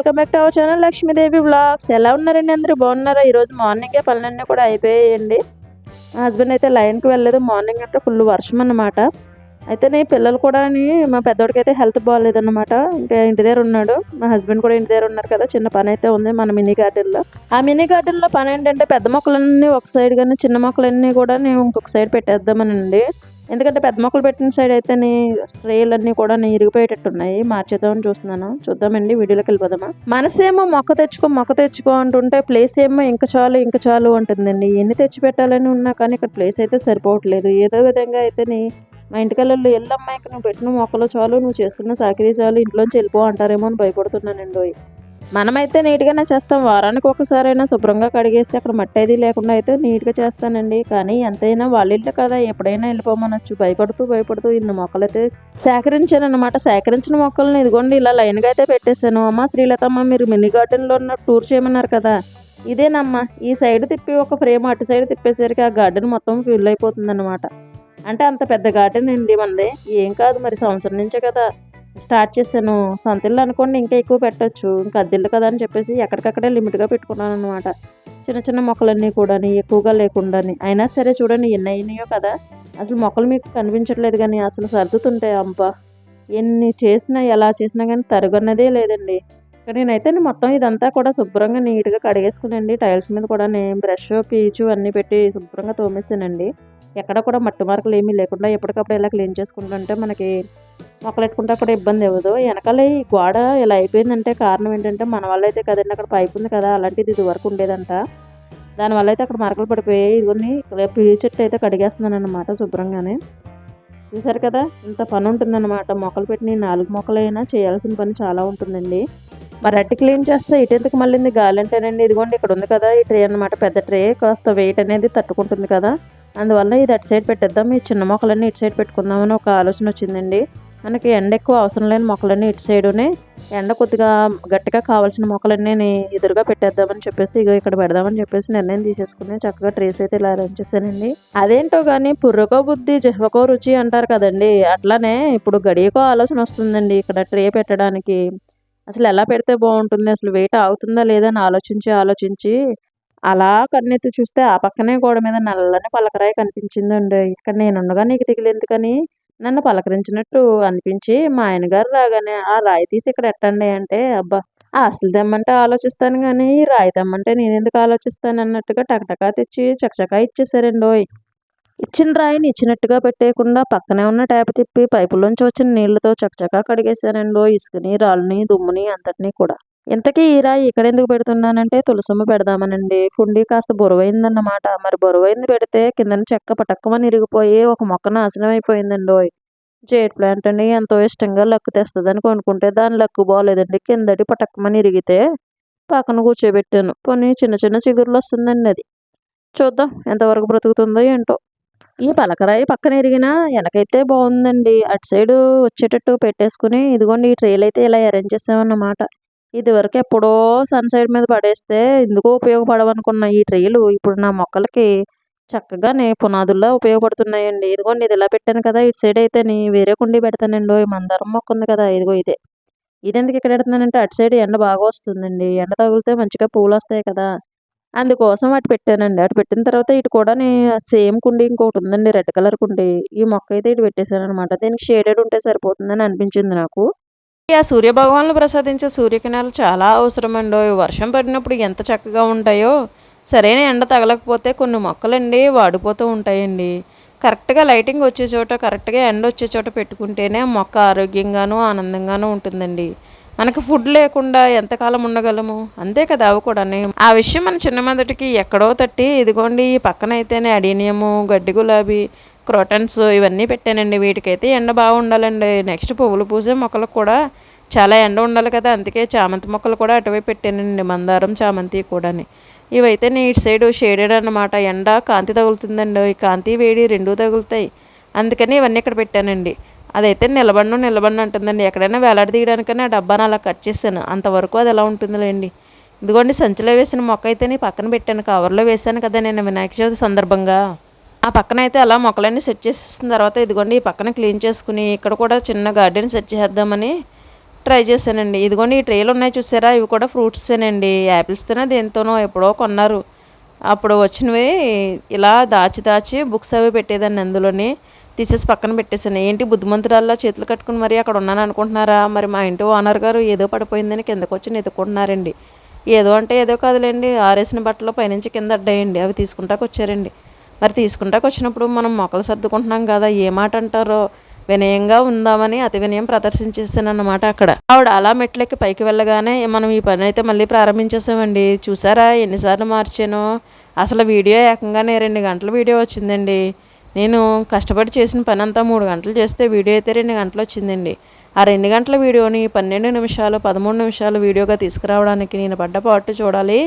Welcome back to our channel Lakshmidevi blogs ఎలా ఉన్నారండి అందరూ? బాగున్నారా? ఈరోజు మార్నింగే పనులన్నీ కూడా అయిపోయాయండి. మా హస్బెండ్ అయితే లైన్కి వెళ్ళలేదు. మార్నింగ్ అంటే ఫుల్ వర్షం అన్నమాట. అయితే నీ పిల్లలు కూడా మా పెద్దోడికి అయితే హెల్త్ బాగాలేదన్నమాట. ఇంకా ఇంటి దగ్గర ఉన్నాడు. మా హస్బెండ్ కూడా ఇంటి దగ్గర ఉన్నారు కదా. చిన్న పని అయితే ఉంది మన మినీ గార్డెన్లో. ఆ మినీ గార్డెన్లో పని ఏంటంటే పెద్ద మొక్కలన్నీ ఒక సైడ్ కానీ చిన్న మొక్కలన్నీ కూడా నేను ఇంకొక సైడ్ పెట్టేద్దామనండి. ఎందుకంటే పెద్ద మొక్కలు పెట్టిన సైడ్ అయితే అన్నీ కూడా ఇరిగిపోయేటట్టున్నాయి. మార్చేద్దామని చూస్తున్నాను. చూద్దామండి వీడియోలోకి వెళ్ళిపోదామా? మనసేమో మొక్క తెచ్చుకో మొక్క తెచ్చుకో అంటుంటే ప్లేస్ ఏమో ఇంక చాలు ఇంక చాలు అంటుందండి. ఎన్ని తెచ్చి పెట్టాలని ఉన్నా కానీ ఇక్కడ ప్లేస్ అయితే సరిపోవట్లేదు. ఏదో విధంగా అయితే మా ఇంటికల్లో ఇక నువ్వు పెట్టిన మొక్కలు చాలు నువ్వు చేస్తున్న సాకిరీ చాలు ఇంట్లోంచి వెళ్ళిపో అంటారేమో అని భయపడుతున్నానండి. మనమైతే నీట్గానే చేస్తాం. వారానికి ఒకసారైనా శుభ్రంగా కడిగేసి అక్కడ మట్టి అది లేకుండా అయితే నీట్గా చేస్తానండి. కానీ ఎంతైనా వాళ్ళ ఇల్లు కదా ఎప్పుడైనా వెళ్ళిపోమనొచ్చు. భయపడుతూ భయపడుతూ ఇన్ని మొక్కలు అయితే సేకరించాను అనమాట సేకరించిన మొక్కలను ఇదిగోండి ఇలా లైన్గా అయితే పెట్టేశాను. అమ్మ శ్రీలతమ్మ మీరు మినీ గార్డెన్లో ఉన్న టూర్ చేయమన్నారు కదా. ఇదేనమ్మా ఈ సైడ్ తిప్పి ఒక ఫ్రేమ్ అటు సైడ్ తిప్పేసరికి ఆ గార్డెన్ మొత్తం ఫిల్ అయిపోతుంది అనమాట అంటే అంత పెద్ద గార్డెన్ అండి మనది. ఏం కాదు మరి సంవత్సరం నుంచే కదా. స్టార్ట్ చేశాను. సొంత ఇల్లు అనుకోండి ఇంకా ఎక్కువ పెట్టచ్చు. ఇంకా అద్దిల్లు కదా అని చెప్పేసి ఎక్కడికక్కడే లిమిట్గా పెట్టుకున్నాను అనమాట చిన్న చిన్న మొక్కలన్నీ కూడా ఎక్కువగా లేకుండా అయినా సరే చూడండి ఎన్ని అయినాయో కదా. అసలు మొక్కలు మీకు కనిపించట్లేదు కానీ అసలు సర్దుతుంటాయి అంప ఎన్ని చేసినా ఎలా చేసినా కానీ తరుగన్నదే లేదండి. ఇక్కడ నేనైతే మొత్తం ఇదంతా కూడా శుభ్రంగా నీట్గా కడిగేసుకునండి. టైల్స్ మీద కూడా నేను బ్రష్ పీచు అన్నీ పెట్టి శుభ్రంగా తోమేసానండి ఎక్కడ కూడా మట్టి మార్కులు ఏమీ లేకుండా ఎప్పటికప్పుడు ఇలా క్లీన్ చేసుకుంటుంటే మనకి మొక్కలు పెట్టుకుంటే అప్పుడు ఇబ్బంది అవ్వదు. వెనకాల ఈ గోడ ఇలా అయిపోయిందంటే కారణం ఏంటంటే మన వల్ల అయితే కదండి అక్కడ పైపు ఉంది కదా అలాంటిది ఇది వరకు ఉండేదంట. దానివల్ల అయితే అక్కడ మరకలు పడిపోయాయి ఇదిగోని పీ చెట్టు అయితే కడిగేస్తున్నాను అనమాట శుభ్రంగానే. చూసారు కదా ఇంత పని ఉంటుందన్నమాట. మొక్కలు పెట్టిన నాలుగు మొక్కలైనా చేయాల్సిన పని చాలా ఉంటుందండి. మరి అట్టి క్లీన్ చేస్తే ఇటెందుకు మళ్ళీ గాలి అంటేనండి ఇదిగోండి ఇక్కడ ఉంది కదా ఈ ట్రే అనమాట పెద్ద ట్రే. కాస్త వెయిట్ అనేది తట్టుకుంటుంది కదా. అందువల్ల ఇది అటు సైడ్ పెట్టేద్దాం ఈ చిన్న మొక్కలన్నీ ఇటు సైడ్ పెట్టుకుందామని ఒక ఆలోచన వచ్చిందండి. మనకి ఎండ ఎక్కువ అవసరం లేని మొక్కలన్నీ ఇటు సైడునే. ఎండ కొద్దిగా గట్టిగా కావాల్సిన మొక్కలన్నీ ఎదురుగా పెట్టేద్దామని చెప్పేసి ఇగో ఇక్కడ పెడదామని చెప్పేసి నిర్ణయం తీసేసుకుని చక్కగా ట్రేస్ అయితే ఇలా అరేంజ్ చేశానండి. అదేంటో కానీ పుర్రకో బుద్ధి జహ్వకో రుచి అంటారు కదండి. అట్లానే ఇప్పుడు గడియకో ఆలోచన వస్తుందండి ఇక్కడ ట్రే పెట్టడానికి. అసలు ఎలా పెడితే బాగుంటుంది? అసలు వెయిట్ ఆగుతుందా లేదా అని ఆలోచించి ఆలోచించి అలా కన్నెత్తి చూస్తే ఆ పక్కనే గోడ మీద నల్లని పలకరాయి కనిపించిందండి. ఇక్కడ నేనుండగా నీకు ఎందుకని నన్ను పలకరించినట్టు అనిపించి మా ఆయన గారు రాగానే ఆ రాయి తీసి ఇక్కడ ఎట్టండి అంటే అబ్బా అసలు తెమ్మంటే ఆలోచిస్తాను కానీ రాయి తెమ్మంటే నేను ఎందుకు ఆలోచిస్తాను అన్నట్టుగా టకటకా తెచ్చి చకచకా ఇచ్చేసారండి ఇచ్చిన రాయిని ఇచ్చినట్టుగా పెట్టేయకుండా పక్కనే ఉన్న ట్యాప్ తిప్పి పైపులోంచి వచ్చిన నీళ్ళతో చకచకా కడిగేశారండో ఇసుకని రాళ్ళని దుమ్ముని అంతటినీ కూడా. ఇంతకీ ఈ రాయి ఇక్కడ ఎందుకు పెడుతున్నానంటే తులసమ్మ పెడదామనండి. కుండీ కాస్త బురవైందన్నమాట. మరి బురవైంది పెడితే కిందన చెక్క పటక్కమని ఇరిగిపోయి ఒక మొక్క నాశనం అయిపోయిందండి జేట్ ప్లాంట్ అని ఎంతో ఇష్టంగా లక్కు తెస్తుందని కొనుక్కుంటే దాని లక్కు బాగోలేదండి కిందటి పటక్కమని ఇరిగితే పక్కన కూర్చోబెట్టాను. పోనీ చిన్న చిన్న చిగురులు వస్తుందండి అది. చూద్దాం ఎంతవరకు బ్రతుకుతుందో ఏంటో. ఈ పలకరాయి పక్కన ఎరిగినా వెనకైతే బాగుందండి. అటు సైడు వచ్చేటట్టు పెట్టేసుకుని ఇదిగోండి ఈ ట్రైల్ అయితే ఇలా అరేంజ్ చేసామన్నమాట. ఇదివరకు ఎప్పుడో సన్ సైడ్ మీద పడేస్తే ఎందుకో ఉపయోగపడవనుకున్న ఈ ట్రీలు ఇప్పుడు నా మొక్కలకి చక్కగానే పునాదుల్లో ఉపయోగపడుతున్నాయండి. ఇదిగోండి ఇది ఇలా పెట్టాను కదా ఇటు సైడ్ అయితే వేరే కుండీ పెడతానండి. ఈ మందారం మొక్క ఉంది కదా ఇదిగో ఇదే. ఇది ఎందుకు ఇక్కడ పెడుతున్నానంటే అటు సైడ్ ఎండ బాగా వస్తుందండి. ఎండ తగిలితే మంచిగా పూలు వస్తాయి కదా. అందుకోసం అటు పెట్టానండి. అటు పెట్టిన తర్వాత ఇటు కూడా సేమ్ కుండీ ఇంకొకటి ఉందండి రెడ్ కలర్ కుండీ. ఈ మొక్క అయితే ఇటు పెట్టేశాను అనమాట దీనికి షేడెడ్ ఉంటే సరిపోతుందని అనిపించింది నాకు. ఆ సూర్యభగవాన్లు ప్రసాదించే సూర్యకిరణాలు చాలా అవసరమండో. వర్షం పడినప్పుడు ఎంత చక్కగా ఉంటాయో. సరైన ఎండ తగలకపోతే కొన్ని మొక్కలండి వాడిపోతూ ఉంటాయండి. కరెక్ట్గా లైటింగ్ వచ్చే చోట కరెక్ట్గా ఎండ వచ్చే చోట పెట్టుకుంటేనే మొక్క ఆరోగ్యంగాను ఆనందంగాను ఉంటుందండి. మనకు ఫుడ్ లేకుండా ఎంతకాలం ఉండగలము? అంతే కదా అవి కూడా ఆ విషయం మన చిన్నమందటికి ఎక్కడో తట్టి ఇదిగోండి పక్కన అయితేనే అడీనియము గడ్డి గులాబీ క్రోటన్స్ ఇవన్నీ పెట్టానండి వీటికైతే ఎండ బాగా ఉండాలండి నెక్స్ట్ పువ్వులు పూసే మొక్కలకు కూడా చాలా ఎండ ఉండాలి కదా. అందుకే చామంతి మొక్కలు కూడా అటువైపు పెట్టానండి. మందారం చామంతి కూడాని. ఇవైతే ఇటు సైడ్ షేడెడ్ అనమాట ఎండ కాంతి తగులుతుందండి. ఈ కాంతి వేడి రెండూ తగులుతాయి. అందుకని ఇవన్నీ ఇక్కడ పెట్టానండి. అదైతే నిలబడను నిలబడిన అంటుందండి. ఎక్కడైనా వేలాడదీయడానికని ఆ డబ్బాను అలా కట్ చేశాను. అంతవరకు అది ఎలా ఉంటుందిలేండి. ఇదిగోండి సంచిలో వేసిన మొక్క అయితే నీ పక్కన పెట్టాను. కవర్లో వేశాను కదా నేను వినాయక చవితి సందర్భంగా. ఆ పక్కన అయితే అలా మొక్కలన్నీ సెట్ చేసేసిన తర్వాత ఇదిగోండి ఈ పక్కన క్లీన్ చేసుకుని ఇక్కడ కూడా చిన్న గార్డెన్ సెట్ చేద్దామని ట్రై చేశానండి. ఇదిగోండి ఈ ట్రేలు ఉన్నాయి చూసారా? ఇవి కూడా ఫ్రూట్స్వేనండి. యాపిల్స్తోనే దేంతోనో ఎప్పుడో కొన్నారు. అప్పుడు వచ్చినవి ఇలా దాచి దాచి బుక్స్ అవి పెట్టేదాన్ని అందులోని. తీసేసి పక్కన పెట్టేశాను. ఏంటి బుద్ధిమంతురాల్లో చేతులు కట్టుకుని మరి అక్కడ ఉన్నాను అనుకుంటున్నారా? మరి మా ఇంటి ఓనర్ గారు ఏదో పడిపోయిందని కిందకు వచ్చి ఎదుకుంటున్నారండి ఏదో అంటే ఏదో కాదులేండి. ఆరేసిన బట్టలు పైనుంచి కింద అడ్డాయండి. అవి తీసుకుంటాకు వచ్చారండి మరి తీసుకుంటాకు వచ్చినప్పుడు మనం మొక్కలు సర్దుకుంటున్నాం కదా ఏ మాట అంటారో? వినయంగా ఉందామని అతి వినయం ప్రదర్శించేసాను అన్నమాట అక్కడ. ఆవిడ అలా మెట్లెక్కి పైకి వెళ్ళగానే మనం ఈ పని అయితే మళ్ళీ ప్రారంభించేసామండి. చూసారా ఎన్నిసార్లు మార్చాను? అసలు వీడియో ఏకంగానే రెండు గంటల వీడియో వచ్చిందండి. నేను కష్టపడి చేసిన పని అంతా మూడు గంటలు చేస్తే వీడియో అయితే రెండు గంటలు వచ్చిందండి. ఆ రెండు గంటల వీడియోని పన్నెండు నిమిషాలు పదమూడు నిమిషాలు వీడియోగా తీసుకురావడానికి నేను పడ్డ పాటు చూడాలి.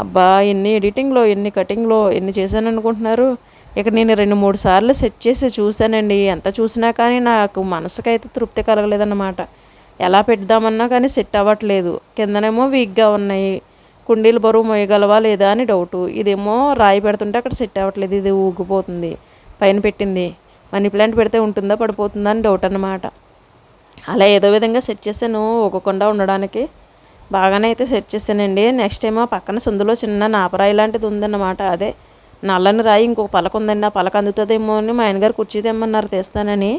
అబ్బా ఎన్ని ఎడిటింగ్లో ఎన్ని కటింగ్లో ఎన్ని చేశాను అనుకుంటున్నారు ఇక్కడ నేను రెండు మూడు సార్లు సెట్ చేసి చూశానండి. ఎంత చూసినా కానీ నాకు మనసుకైతే తృప్తి కలగలేదన్నమాట. ఎలా పెడదామన్నా కానీ సెట్ అవ్వట్లేదు. కిందనేమో వీక్గా ఉన్నాయి. కుండీలు బరువు మోయగలవా లేదా అని డౌటు. ఇదేమో రాయి పెడుతుంటే అక్కడ సెట్ అవ్వట్లేదు. ఇది ఊగిపోతుంది. పైన పెట్టింది. మనీ ప్లాంట్ పెడితే ఉంటుందా పడిపోతుందా అని డౌట్ అన్నమాట అలా ఏదో విధంగా సెట్ చేశాను. ఊగకుండా ఉండడానికి. బాగానే అయితే సెట్ చేశానండి. నెక్స్ట్ ఏమో పక్కన సందులో చిన్న నాపరాయి లాంటిది ఉందన్నమాట అదే. నల్లని రాయి ఇంకొక పలక ఉందండి. ఆ పలక అందుతుందేమో అని మా ఆయనగారు కుర్చీ తెమ్మన్నారు తీస్తానని.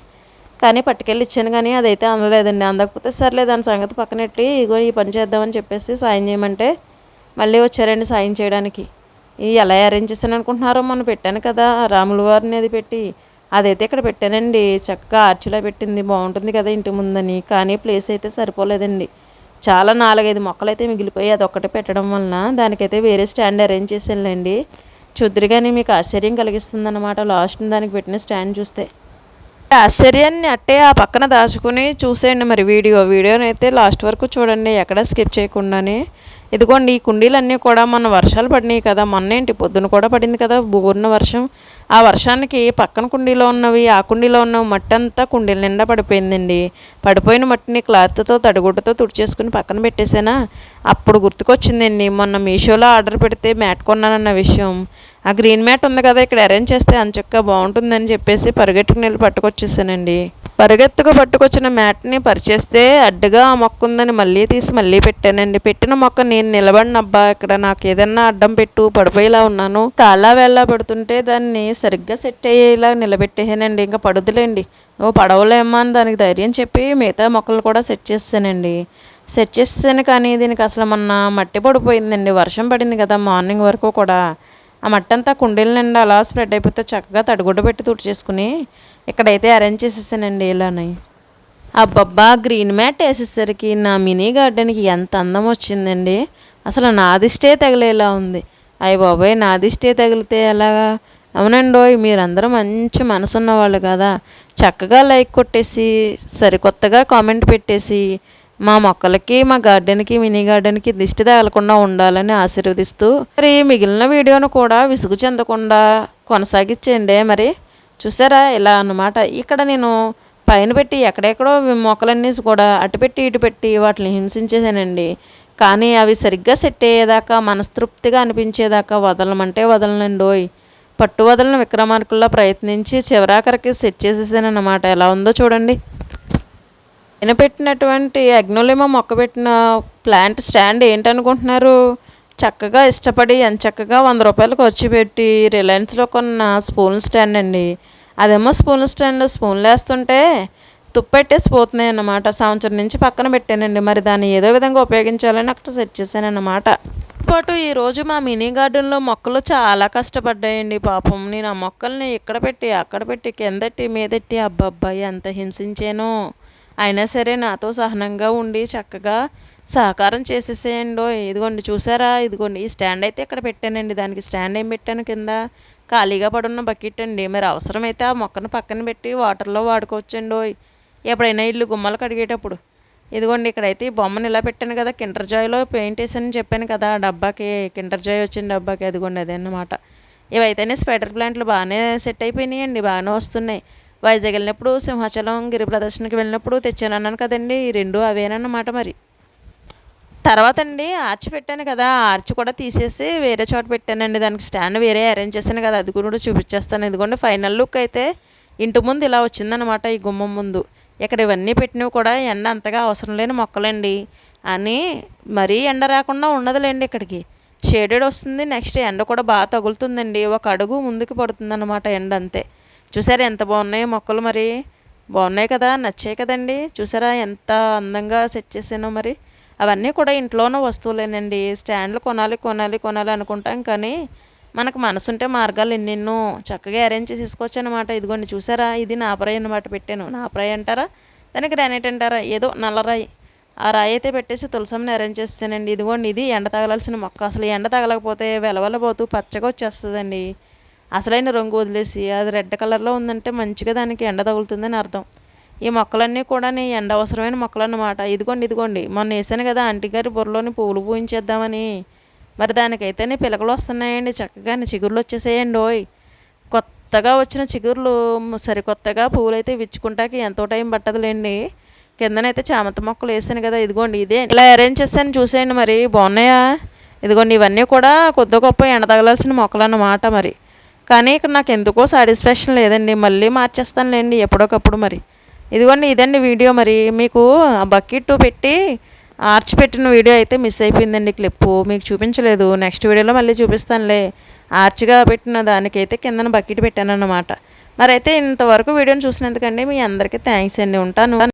కానీ పట్టుకెళ్ళి ఇచ్చాను కానీ అదైతే అందలేదండి అందకపోతే సర్లే దాని సంగతి పక్కనెట్టి ఇగో ఈ పని చేద్దామని చెప్పేసి సాయం చేయమంటే మళ్ళీ వచ్చారండి సాయం చేయడానికి. ఎలా అరేంజ్ చేశాను అనుకుంటున్నారో మొన్న పెట్టాను కదా రాములు వారిని అది పెట్టి. అదైతే ఇక్కడ పెట్టానండి. చక్కగా ఆర్చిలా పెట్టింది. బాగుంటుంది కదా ఇంటి ముందని. కానీ ప్లేస్ అయితే సరిపోలేదండి. చాలా నాలుగైదు మొక్కలు అయితే మిగిలిపోయి అది ఒక్కటి పెట్టడం వలన దానికైతే వేరే స్టాండ్ అరేంజ్ చేసానులేండి చూద్దరు కానీ మీకు ఆశ్చర్యం కలిగిస్తుంది అనమాట లాస్ట్ దానికి పెట్టిన స్టాండ్ చూస్తే. ఆశ్చర్యాన్ని అట్టే ఆ పక్కన దాచుకుని చూసేయండి మరి వీడియో. వీడియోని అయితే లాస్ట్ వరకు చూడండి. ఎక్కడ స్కిప్ చేయకుండానే. ఇదిగోండి ఈ కుండీలన్నీ కూడా మొన్న వర్షాలు పడినాయి కదా మొన్న ఏంటి పొద్దున కూడా పడింది కదా బోర్న వర్షం. ఆ వర్షానికి పక్కన కుండీలో ఉన్నవి ఆ కుండీలో ఉన్న మట్టి అంతా కుండీల నిండా పడిపోయిందండి. పడిపోయిన మట్టిని క్లాత్తో తడిగుడ్డతో తుడిచేసుకుని పక్కన పెట్టేసానా అప్పుడు గుర్తుకొచ్చిందండి మొన్న మీషోలో ఆర్డర్ పెడితే మ్యాట్ కొన్నానన్న విషయం. ఆ గ్రీన్ మ్యాట్ ఉంది కదా ఇక్కడ అరేంజ్ చేస్తే అంచక్క బాగుంటుందని చెప్పేసి పరిగెట్టుకుని వెళ్ళి పట్టుకొచ్చేసానండి. పరిగెత్తుకు పట్టుకొచ్చిన మ్యాట్ని పరిచేస్తే అడ్డుగా ఆ మొక్క ఉందని మళ్ళీ తీసి మళ్ళీ పెట్టానండి. పెట్టిన మొక్క నేను నిలబడినబ్బా ఇక్కడ నాకు ఏదన్నా అడ్డం పెట్టు పడిపోయేలా ఉన్నాను. కాలా వేళ్ళ పడుతుంటే దాన్ని సరిగ్గా సెట్ అయ్యేలా నిలబెట్టేసానండి. ఇంకా పడుదులేండి. నువ్వు పడవలేమ్మా అని దానికి ధైర్యం చెప్పి మిగతా మొక్కలు కూడా సెట్ చేసానండి సెట్ చేసాను కానీ దీనికి అసలు మొన్న మట్టి పడిపోయిందండి. వర్షం పడింది కదా మార్నింగ్ వరకు కూడా. ఆ మట్టి అంతా కుండీల నిండా అలా స్ప్రెడ్ అయిపోతే చక్కగా తడిగుడ్డ పెట్టి తుడిచేసుకుని ఇక్కడైతే అరేంజ్ చేసేసానండి ఇలానే. అబ్బబ్బా గ్రీన్ మ్యాట్ వేసేసరికి నా మినీ గార్డెన్కి ఎంత అందం వచ్చిందండి. అసలు నాదిష్టే తగిలేలా ఉంది. అయ్య బాబాయ్ నాదిష్టే తగిలితే ఎలాగా? అవునండోయ్ మీరందరూ మంచి మనసున్న వాళ్ళు కదా. చక్కగా లైక్ కొట్టేసి సరికొత్తగా కామెంట్ పెట్టేసి మా మొక్కలకి మా గార్డెన్కి మినీ గార్డెన్కి దిష్టి తగలకుండా ఉండాలని ఆశీర్వదిస్తూ మరి మిగిలిన వీడియోను కూడా విసుగు చెందకుండా కొనసాగించండి మరి. చూసారా? ఇలా అన్నమాట. ఇక్కడ నేను పైన పెట్టి ఎక్కడెక్కడో మొక్కలన్నీ కూడా అటు పెట్టి ఇటు పెట్టి వాటిని హింసించేసానండి కానీ అవి సరిగ్గా సెట్ అయ్యేదాకా మనస్తృప్తిగా అనిపించేదాకా వదలమంటే వదలనండోయ్ పట్టు వదలని విక్రమార్కుల్లో ప్రయత్నించి చివరాఖరికి సెట్ చేసేసానన్నమాట. ఎలా ఉందో చూడండి. నేను పెట్టినటువంటి అగ్నోలిమ మొక్క పెట్టిన ప్లాంట్ స్టాండ్ ఏంటనుకుంటున్నారు? చక్కగా ఇష్టపడి ఎంత చక్కగా వంద రూపాయలు ఖర్చు పెట్టి రిలయన్స్లో కొన్న స్పూన్ స్టాండ్ అండి. అదేమో స్పూన్ స్టాండ్ స్పూన్లు వేస్తుంటే తుప్పెట్టేసి పోతున్నాయి అన్నమాట. సంవత్సరం నుంచి పక్కన పెట్టానండి. మరి దాన్ని ఏదో విధంగా ఉపయోగించాలని అక్కడ సెట్ చేశాను అన్నమాట పాటు ఈరోజు మా మినీ గార్డెన్లో మొక్కలు చాలా కష్టపడ్డాయండి పాపం. నేను ఆ మొక్కల్ని ఇక్కడ పెట్టి అక్కడ పెట్టి కిందట్టి మీదెట్టి అబ్బాబ్బాయి ఎంత హింసించానో. అయినా సరే నాతో సహనంగా ఉండి చక్కగా సహకారం చేసేసేయండో ఇదిగోండి చూసారా ఇదిగోండి ఈ స్టాండ్ అయితే ఇక్కడ పెట్టానండి. దానికి స్టాండ్ ఏం పెట్టాను కింద? ఖాళీగా పడున్న బకెట్ అండి. మరి అవసరమైతే ఆ మొక్కను పక్కన పెట్టి వాటర్లో వాడుకోవచ్చండో? ఎప్పుడైనా ఇల్లు గుమ్మలు కడిగేటప్పుడు. ఇదిగోండి ఇక్కడైతే ఈ బొమ్మను ఇలా పెట్టాను కదా కిండర్ జాయ్లో పెయింట్ వేసాను చెప్పాను కదా ఆ డబ్బాకి కిండర్ జాయ్ వచ్చిన డబ్బాకి అదిగోండి అదే అన్నమాట. ఇవైతేనే స్వెటర్ ప్లాంట్లు బాగానే సెట్ అయిపోయినాయండి బాగానే వస్తున్నాయి. వైజాగ్ వెళ్ళినప్పుడు సింహాచలం గిరి ప్రదర్శనకి వెళ్ళినప్పుడు తెచ్చాను అన్నాను కదండి ఈ రెండు అవేనన్నమాట మరి. తర్వాత అండి ఆర్చ్ పెట్టాను కదా ఆర్చ్ కూడా తీసేసి వేరే చోట పెట్టానండి. దానికి స్టాండ్ వేరే అరేంజ్ చేశాను కదా అది కూడా చూపించేస్తాను. ఇదిగోండి ఫైనల్ లుక్ అయితే ఇంటి ముందు ఇలా వచ్చిందనమాట ఈ గుమ్మం ముందు. ఇక్కడ ఇవన్నీ పెట్టినవి కూడా ఎండ అంతగా అవసరం లేని మొక్కలండి అని మరీ ఎండ రాకుండా ఉండదులేండి ఇక్కడికి. షేడెడ్ వస్తుంది నెక్స్ట్ ఎండ కూడా బాగా తగులుతుందండి. ఒక అడుగు ముందుకు పడుతుందన్నమాట ఎండ అంతే. చూసారా ఎంత బాగున్నాయో మొక్కలు మరి. బాగున్నాయి కదా నచ్చాయి కదండి. చూసారా ఎంత అందంగా సెట్ చేసానో మరి. అవన్నీ కూడా ఇంట్లోనే వస్తువులేనండి. స్టాండ్లు కొనాలి కొనాలి కొనాలి అనుకుంటాం కానీ మనకు మనసుంటే మార్గాలు ఎన్నెన్నో. చక్కగా అరేంజ్ చేసి తీసుకోవచ్చు అనమాట ఇదిగోండి చూసారా? ఇది నాపరాయి అనమాట పెట్టాను. నాపరాయి అంటారా? దానికి గ్రానైట్ అంటారా? ఏదో నల్లరాయి ఆ రాయి అయితే పెట్టేసి తులసమ్మని అరేంజ్ చేస్తానండి. ఇదిగోండి ఇది ఎండ తగలాల్సిన మొక్క. అసలు ఎండ తగలకపోతే వెలవెలబోతూ పచ్చగా వచ్చేస్తుందండి. అసలైన రంగు వదిలేసి అది రెడ్ కలర్లో ఉందంటే మంచిగా దానికి ఎండ తగులుతుందని అర్థం. ఈ మొక్కలన్నీ కూడా నీ ఎండ అవసరమైన మొక్కలు అన్నమాట ఇదిగోండి ఇదిగోండి. మొన్న వేసాను కదా ఆంటీ గారి బుర్రలోని పువ్వులు పూయించేద్దామని. మరి దానికైతే నీ పిలకలు వస్తున్నాయండి. చక్కగా నీ చిగుర్లు వచ్చేసేయండి ఓయ్. కొత్తగా వచ్చిన చిగుర్లు సరికొత్తగా పువ్వులు అయితే విచ్చుకుంటాకి ఎంతో టైం పట్టదులేండి. కిందనైతే చామంత మొక్కలు వేసాను కదా ఇదిగోండి ఇదే. ఇలా అరేంజ్ చేశాను చూసేయండి మరి. బాగున్నాయా? ఇదిగోండి ఇవన్నీ కూడా కొద్ది గొప్ప ఎండ తగలాల్సిన మొక్కలు అన్నమాట మరి. కానీ ఇక్కడ నాకు ఎందుకో సాటిస్ఫాక్షన్ లేదండి. మళ్ళీ మార్చేస్తానులేండి ఎప్పుడోకప్పుడు మరి. ఇదిగోండి ఇదండి వీడియో మరి. మీకు ఆ బకెట్ పెట్టి ఆర్చ్ పెట్టిన వీడియో అయితే మిస్ అయిపోయిందండి క్లిప్పు. మీకు చూపించలేదు. నెక్స్ట్ వీడియోలో మళ్ళీ చూపిస్తానులే. ఆర్చ్గా పెట్టిన దానికైతే కిందన బకెట్ పెట్టాను అన్నమాట మరి అయితే ఇంతవరకు వీడియోని చూసినందుకండి మీ అందరికీ థ్యాంక్స్ అండి. ఉంటాను.